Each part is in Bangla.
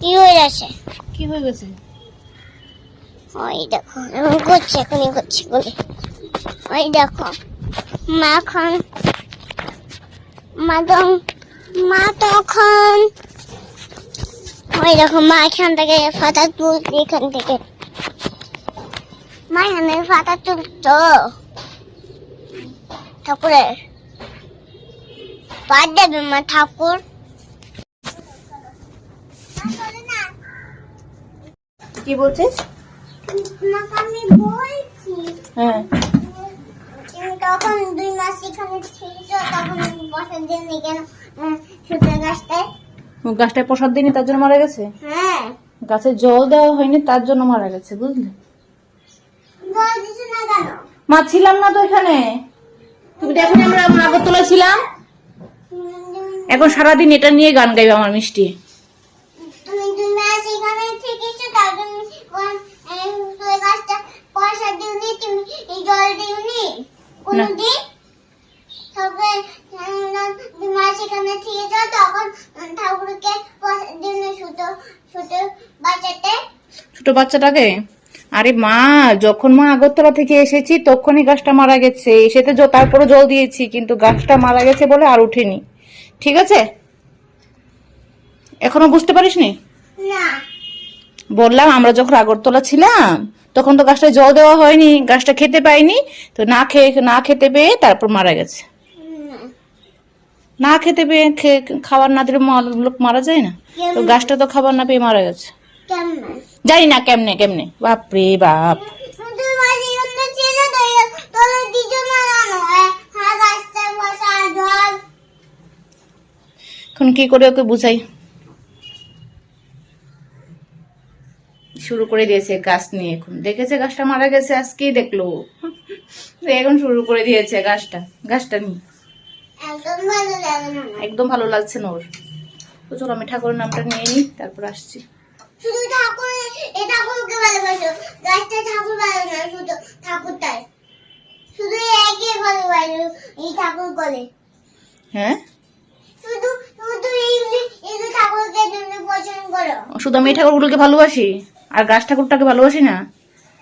কি হয়ে যাচ্ছে কি হয়ে গেছে? ওই দেখো করছে এখনই করছে বলে। ওই দেখো মা এখন মা তখন ওই দেখো মা এখান থেকে ফাতা তুলছে এখান থেকে। মা এখানে ফাতা তুলতো। ঠাকুরের। পা দেবে মা ঠাকুর। কি বলছিস? আমি বলছি। হ্যাঁ। তখন দুই মাস এখানে ছিল তখন বসার জন্য কেন? সুতো গাছটায়। গাছটায় প্রসাদ দিইনি তার জন্য মারা গেছে? হ্যাঁ। গাছে জল দেওয়া হয়নি তার জন্য মারা গেছে বুঝলি? মা ছিলাম না তো এখানে। তুমি তো এখন আমরা আগরতলা ছিলাম। এখন সারাদিন এটা নিয়ে গান গাইবে আমার মিষ্টি। মাস এখানে থেকেছো তার জন্য সুতো গাছটা পয়সা দিওনি তুমি জল দিওনি? কোনদিন দুই মাস এখানে থেকেছো তখন ঠাকুরকে পয়সা দিওনি সুতো সুতো বাঁচাতে ছোট বাচ্চাটাকে? আরে মা যখন মা আগরতলা থেকে এসেছি তখনই গাছটা মারা গেছে। এসেতে জ- তারপরে জল দিয়েছি কিন্তু গাছটা মারা গেছে বলে আর উঠেনি ঠিক আছে? এখনও বুঝতে পারিসনি? না। বললাম আমরা যখন আগরতলা ছিলাম তখন তো গাছটা জল দেওয়া হয়নি গাছটা খেতে পাইনি তো না খেয়ে না খেতে পেয়ে তারপর মারা গেছে। না খেতে পেয়ে খাবার না দিলে লোক মারা যায় না? তো গাছটা তো খাবার না পেয়ে মারা গেছে। জানি না কেমনে কেমনে। বাপ রে বাপ। এখন কি করে ওকে বুঝাই? শুরু করে দিয়েছে গাছ নিয়ে এখন। দেখেছে গাছটা মারা গেছে আজকেই দেখল। এখন শুরু করে দিয়েছে গাছটা। গাছটা নিয়ে একদম ভালো লাগছে না ওর। তো চলো আমি ঠাকুরের নামটা নিয়ে নিই তারপর আসছি। শুধু ঠাকুর এ ঠাকুরকে ভালোবাসো। গাছটা ঠাকুর ভালো না শুধু ঠাকুরটাই শুধু একে ভালোবাসো এই ঠাকুর বলে। হ্যাঁ? শুধু শুধু এই এই ঠাকুরকে তুমি পছন্দ করো। শুধু আমি এই ঠাকুরগুলোকে ভালোবাসি? আর গাছ ঠাকুরটাকে ভালোবাসি না?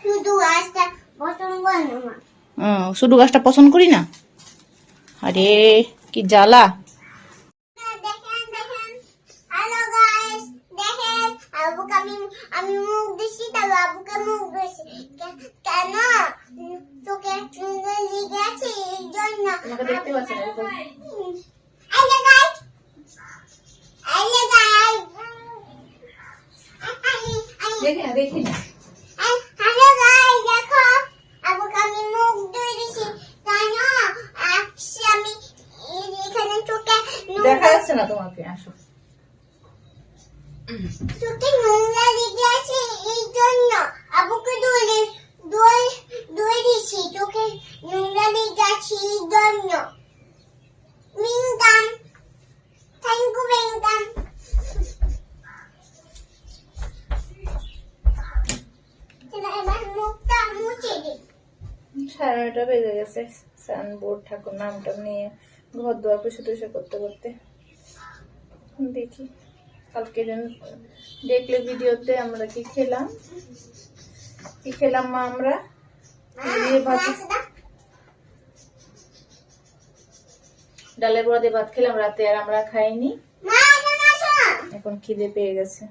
শুধু গাছটা পছন্দ ও, শুধু গাছটা পছন্দ করি না? আরে কি জ্বালা। আমি মুখ দিছি তার মুখ দিছি। কেন? তোকে আছে এই জন্য দেখি না দেখি না। দেখো যাচ্ছে না তোমাকে আসো। চোখে নোংরা লেগে আছে এই জন্য। আবুকে দৌড়ে দৌড় দৌড় দিছি চোখে নোংরা লেগে আছে এই জন্য মিঙ্গাম থ্যাংক ইউ মিঙ্গাম এবার মুখটা মুছে দে সাড়ে নয়টা বেজে গেছে সান বোর্ড ঠাকুর নামটা নিয়ে ঘর দোয়ার পুষে টুসে করতে করতে দেখি কালকে দেখলে ভিডিওতে আমরা কি খেলাম কি খেলাম মা আমরা দিয়ে ডালের বড়া দিয়ে ভাত খেলাম রাতে আর আমরা খাইনি এখানে খিদে পেয়ে গেছে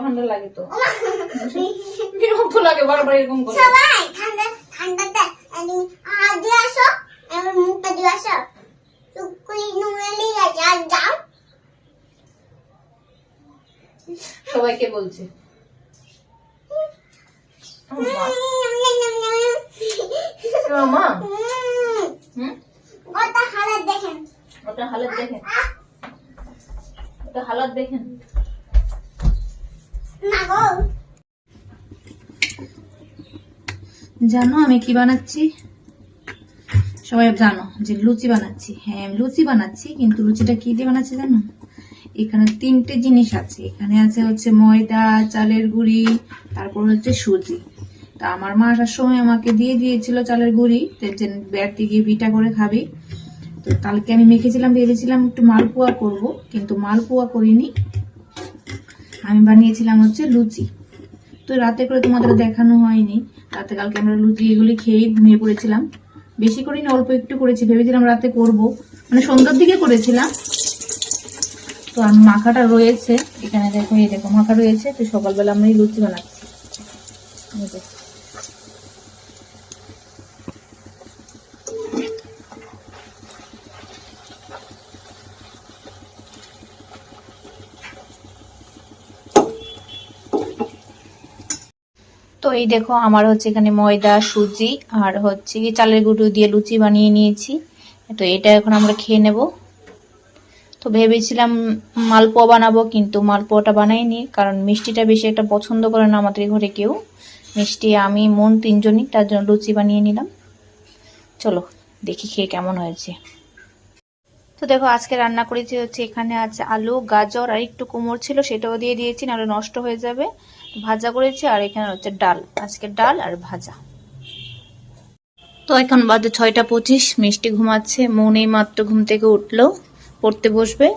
ঠান্ডা লাগে তো বিরক্ত লাগে বারবার এরকম করে। সবাই ঠান্ডা ঠান্ডাতে হাত দিয়ে আসো এবার মুখটা দিয়ে আসো। নোংরা লেগে আর যাও সবাইকে বলছে। মা ওটা হালাত দেখেন। ওটা হালত দেখেন। ওটা হালত দেখেন। না গো। জানো আমি কি বানাচ্ছি? সবাই জানো যে লুচি বানাচ্ছি। হ্যাঁ আমি লুচি বানাচ্ছি, কিন্তু লুচিটা কি দিয়ে বানাচ্ছি জানো? এখানে তিনটে জিনিস আছে। এখানে আছে হচ্ছে ময়দা, চালের গুঁড়ি, তারপর হচ্ছে সুজি। তা আমার মা আসার সময় আমাকে দিয়ে দিয়েছিল চালের গুঁড়ি। যে ব্যাট দিয়ে পিঠা করে খাবি। তো কালকে আমি মেখেছিলাম, ভেবেছিলাম একটু মালপোয়া করব, কিন্তু মালপোয়া করিনি। আমি বানিয়েছিলাম হচ্ছে লুচি। তো রাতে করে তোমাদের দেখানো হয়নি। রাতে কালকে আমরা লুচি এগুলি খেয়েই ঘুমিয়ে পড়েছিলাম। বেশি করি না অল্প একটু করেছি। ভেবেছিলাম রাতে করব। মানে সন্ধ্যার দিকে করেছিলাম। তো আমি মাখাটা রয়েছে। এখানে দেখো, এই দেখো, মাখা রয়েছে। তো সকালবেলা আমরা লুচি বানাচ্ছি। তো এই দেখো, আমার হচ্ছে এখানে ময়দা, সুজি আর হচ্ছে কি চালের গুঁড়ো দিয়ে লুচি বানিয়ে নিয়েছি। তো এটা এখন আমরা খেয়ে নেব। তো ভেবেছিলাম মালপোয়া বানাবো, কিন্তু মালপোয়াটা বানাইনি, কারণ মিষ্টিটা বেশি একটা পছন্দ করে না আমাদের ঘরে কেউ। মিষ্টি আমি, মন তিনজনই, তার জন্য লুচি বানিয়ে নিলাম। চলো, দেখি খেয়ে কেমন হয়েছে। তো দেখো, আজকে রান্না করেছি হচ্ছে এখানে আছে আলু, গাজর আর একটু কুমড় ছিল, সেটাও দিয়ে দিয়েছি, নাহলে নষ্ট হয়ে যাবে। ভাজা করেছি, আর এখানে হচ্ছে ডাল, আজকে ডাল আর ভাজা। তো এখন বাদে ছয়টা পঁচিশ, মিষ্টি ঘুমাচ্ছে, মনেই মাত্র ঘুম থেকে উঠল, পড়তে বসবে।